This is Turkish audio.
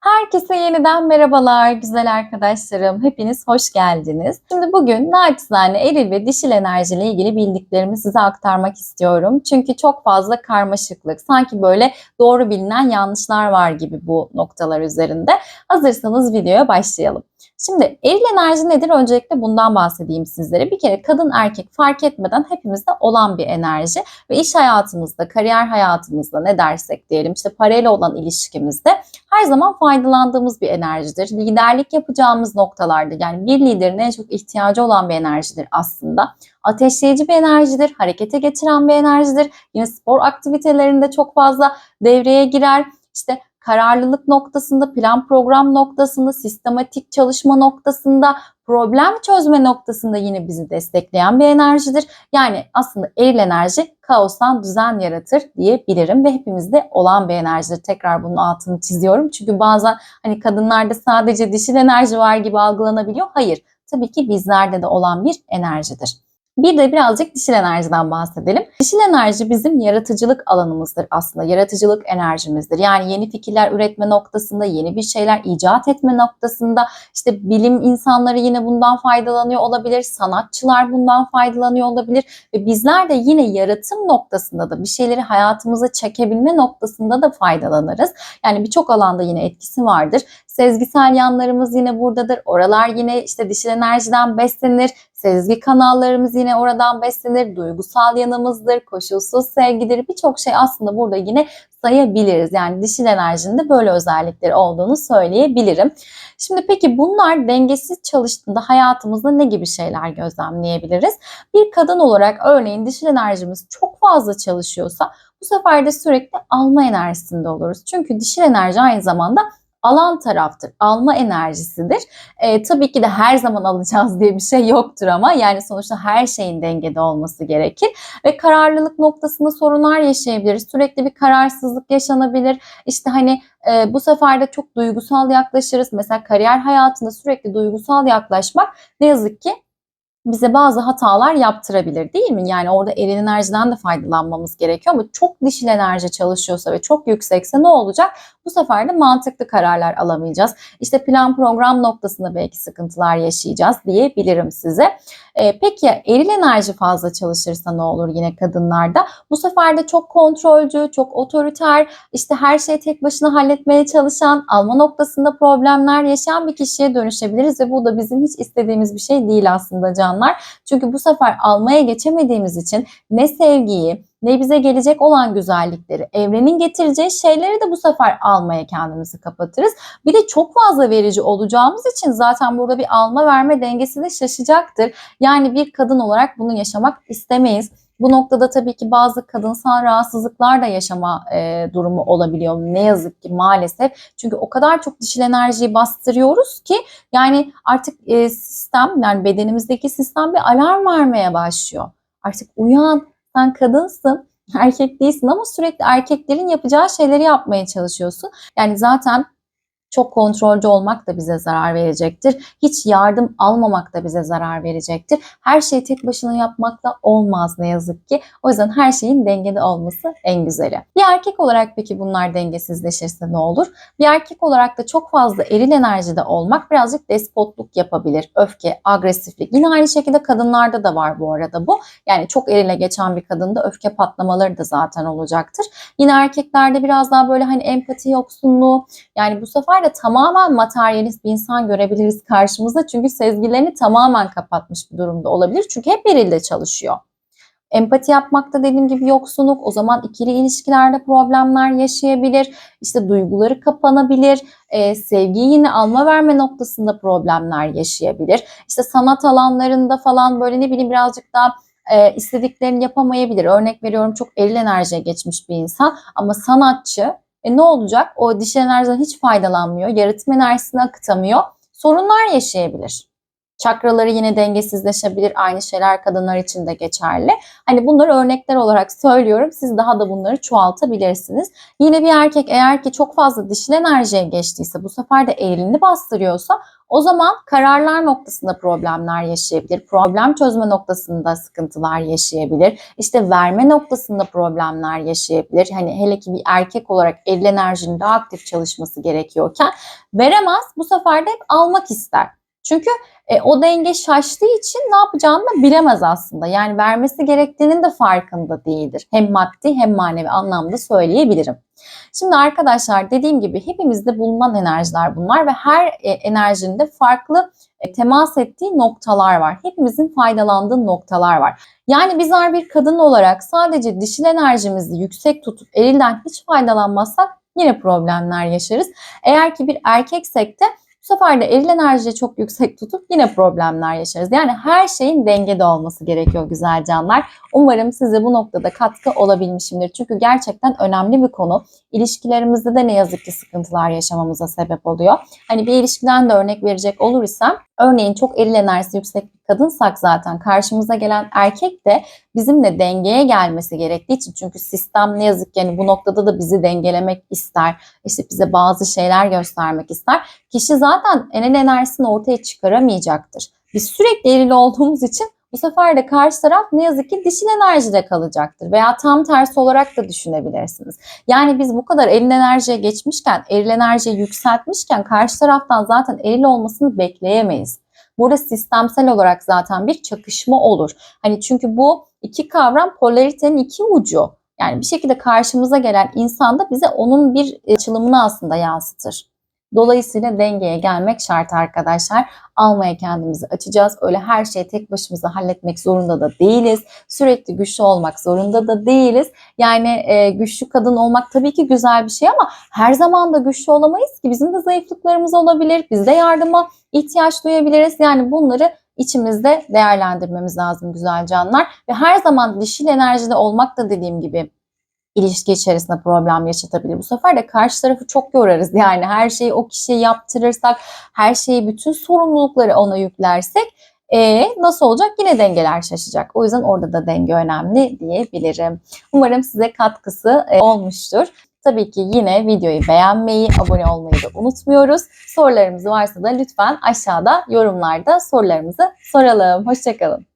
Herkese yeniden merhabalar güzel arkadaşlarım. Hepiniz hoş geldiniz. Şimdi bugün naçizane eril ve dişil enerjiyle ilgili bildiklerimi size aktarmak istiyorum. Çünkü çok fazla karmaşıklık, sanki böyle doğru bilinen yanlışlar var gibi bu noktalar üzerinde. Hazırsanız videoya başlayalım. Şimdi eril enerji nedir? Öncelikle bundan bahsedeyim sizlere. Bir kere kadın erkek fark etmeden hepimizde olan bir enerji ve iş hayatımızda, kariyer hayatımızda ne dersek diyelim işte parayla olan ilişkimizde her zaman faydalandığımız bir enerjidir. Liderlik yapacağımız noktalarda yani bir liderin en çok ihtiyacı olan bir enerjidir aslında. Ateşleyici bir enerjidir, harekete geçiren bir enerjidir. Yine spor aktivitelerinde çok fazla devreye girer. İşte kararlılık noktasında, plan program noktasında, sistematik çalışma noktasında, problem çözme noktasında yine bizi destekleyen bir enerjidir. Yani aslında eril enerji kaostan düzen yaratır diyebilirim ve hepimizde olan bir enerjidir. Tekrar bunun altını çiziyorum. Çünkü bazen hani kadınlarda sadece dişil enerji var gibi algılanabiliyor. Hayır. Tabii ki bizlerde de olan bir enerjidir. Bir de birazcık dişil enerjiden bahsedelim. Dişil enerji bizim yaratıcılık alanımızdır aslında. Yaratıcılık enerjimizdir. Yani yeni fikirler üretme noktasında, yeni bir şeyler icat etme noktasında işte bilim insanları yine bundan faydalanıyor olabilir. Sanatçılar bundan faydalanıyor olabilir. Ve bizler de yine yaratım noktasında da bir şeyleri hayatımıza çekebilme noktasında da faydalanırız. Yani birçok alanda yine etkisi vardır. Sezgisel yanlarımız yine buradadır. Oralar yine işte dişil enerjiden beslenir. Sezgi kanallarımız yine oradan beslenir. Duygusal yanımızdır, koşulsuz sevgidir. Birçok şey aslında burada yine sayabiliriz. Yani dişil enerjinin de böyle özellikleri olduğunu söyleyebilirim. Şimdi peki bunlar dengesiz çalıştığında hayatımızda ne gibi şeyler gözlemleyebiliriz? Bir kadın olarak örneğin dişil enerjimiz çok fazla çalışıyorsa bu sefer de sürekli alma enerjisinde oluruz. Çünkü dişil enerji aynı zamanda alan taraftır. Alma enerjisidir. E, tabii ki de her zaman alacağız diye bir şey yoktur ama yani sonuçta her şeyin dengede olması gerekir. Ve kararlılık noktasında sorunlar yaşayabiliriz. Sürekli bir kararsızlık yaşanabilir. İşte hani e, bu sefer de çok duygusal yaklaşırız. Mesela kariyer hayatında sürekli duygusal yaklaşmak ne yazık ki bize bazı hatalar yaptırabilir değil mi? Yani orada eril enerjiden de faydalanmamız gerekiyor ama çok dişil enerji çalışıyorsa ve çok yüksekse ne olacak? Bu sefer de mantıklı kararlar alamayacağız. İşte plan program noktasında belki sıkıntılar yaşayacağız diyebilirim size. Ee, peki eril enerji fazla çalışırsa ne olur yine kadınlarda? Bu sefer de çok kontrolcü, çok otoriter, işte her şeyi tek başına halletmeye çalışan, alma noktasında problemler yaşayan bir kişiye dönüşebiliriz ve bu da bizim hiç istediğimiz bir şey değil aslında canlar. Çünkü bu sefer almaya geçemediğimiz için ne sevgiyi, ne bize gelecek olan güzellikleri, evrenin getireceği şeyleri de bu sefer almaya kendimizi kapatırız. Bir de çok fazla verici olacağımız için zaten burada bir alma verme dengesi de şaşacaktır. Yani bir kadın olarak bunu yaşamak istemeyiz. Bu noktada tabii ki bazı kadınsal rahatsızlıklar da yaşama e, durumu olabiliyor. Ne yazık ki maalesef. Çünkü o kadar çok dişil enerjiyi bastırıyoruz ki yani artık e, sistem yani bedenimizdeki sistem bir alarm vermeye başlıyor. Artık uyan, sen kadınsın, erkek değilsin ama sürekli erkeklerin yapacağı şeyleri yapmaya çalışıyorsun. Yani zaten çok kontrolcü olmak da bize zarar verecektir. Hiç yardım almamak da bize zarar verecektir. Her şeyi tek başına yapmak da olmaz ne yazık ki. O yüzden her şeyin dengede olması en güzeli. Bir erkek olarak peki bunlar dengesizleşirse ne olur? Bir erkek olarak da çok fazla eril enerjide olmak birazcık despotluk yapabilir. Öfke, agresiflik. Yine aynı şekilde kadınlarda da var bu arada bu. Yani çok erile geçen bir kadında öfke patlamaları da zaten olacaktır. Yine erkeklerde biraz daha böyle hani empati yoksunluğu yani bu sefer de tamamen materyalist bir insan görebiliriz karşımızda. Çünkü sezgilerini tamamen kapatmış bir durumda olabilir. Çünkü hep erilde çalışıyor. Empati yapmakta dediğim gibi yoksunluk, o zaman ikili ilişkilerde problemler yaşayabilir, işte duyguları kapanabilir, e, sevgiyi yine alma verme noktasında problemler yaşayabilir. İşte sanat alanlarında falan böyle ne bileyim birazcık daha e, istediklerini yapamayabilir. Örnek veriyorum çok eril enerjiye geçmiş bir insan ama sanatçı e ne olacak? O dişil enerjiden hiç faydalanmıyor. Yaratım enerjisini akıtamıyor. Sorunlar yaşayabilir. Çakraları yine dengesizleşebilir. Aynı şeyler kadınlar için de geçerli. Hani bunları örnekler olarak söylüyorum. Siz daha da bunları çoğaltabilirsiniz. Yine bir erkek eğer ki çok fazla dişil enerjiye geçtiyse bu sefer de eğilini bastırıyorsa o zaman kararlar noktasında problemler yaşayabilir. Problem çözme noktasında sıkıntılar yaşayabilir. İşte verme noktasında problemler yaşayabilir. Hani hele ki bir erkek olarak eril enerjinin daha aktif çalışması gerekiyorken veremez. Bu sefer de hep almak ister. Çünkü e, o denge şaştığı için ne yapacağını da bilemez aslında. Yani vermesi gerektiğinin de farkında değildir. Hem maddi hem manevi anlamda söyleyebilirim. Şimdi arkadaşlar dediğim gibi hepimizde bulunan enerjiler bunlar ve her e, enerjinin de farklı e, temas ettiği noktalar var. Hepimizin faydalandığı noktalar var. Yani bizler bir kadın olarak sadece dişil enerjimizi yüksek tutup erilden hiç faydalanmazsak yine problemler yaşarız. Eğer ki bir erkeksek de bu sefer de eril enerjiyi çok yüksek tutup yine problemler yaşarız. Yani her şeyin dengede olması gerekiyor güzel canlar. Umarım size bu noktada katkı olabilmişimdir. Çünkü gerçekten önemli bir konu. İlişkilerimizde de ne yazık ki sıkıntılar yaşamamıza sebep oluyor. Hani bir ilişkiden de örnek verecek olur isem, örneğin çok eril enerjisi yüksek bir kadınsak zaten karşımıza gelen erkek de bizimle dengeye gelmesi gerektiği için çünkü sistem ne yazık ki yani bu noktada da bizi dengelemek ister. İşte bize bazı şeyler göstermek ister. Kişi zaten enel enerjisini ortaya çıkaramayacaktır. Biz sürekli eril olduğumuz için bu sefer de karşı taraf ne yazık ki dişil enerjide kalacaktır veya tam tersi olarak da düşünebilirsiniz. Yani biz bu kadar eril enerjiye geçmişken, eril enerjiyi yükseltmişken karşı taraftan zaten eril olmasını bekleyemeyiz. Burada sistemsel olarak zaten bir çakışma olur. Hani çünkü bu iki kavram polaritenin iki ucu. Yani bir şekilde karşımıza gelen insan da bize onun bir açılımını aslında yansıtır. Dolayısıyla dengeye gelmek şart arkadaşlar. Almaya kendimizi açacağız. Öyle her şeyi tek başımıza halletmek zorunda da değiliz. Sürekli güçlü olmak zorunda da değiliz. Yani e, güçlü kadın olmak tabii ki güzel bir şey ama her zaman da güçlü olamayız ki. Bizim de zayıflıklarımız olabilir. Biz de yardıma ihtiyaç duyabiliriz. Yani bunları içimizde değerlendirmemiz lazım güzel canlar. Ve her zaman dişil enerjide olmak da dediğim gibi ilişki içerisinde problem yaşatabilir. Bu sefer de karşı tarafı çok yorarız. Yani her şeyi o kişiye yaptırırsak, her şeyi bütün sorumlulukları ona yüklersek e, nasıl olacak? Yine dengeler şaşacak. O yüzden orada da denge önemli diyebilirim. Umarım size katkısı e, olmuştur. Tabii ki yine videoyu beğenmeyi, abone olmayı da unutmuyoruz. Sorularımız varsa da lütfen aşağıda yorumlarda sorularımızı soralım. Hoşçakalın.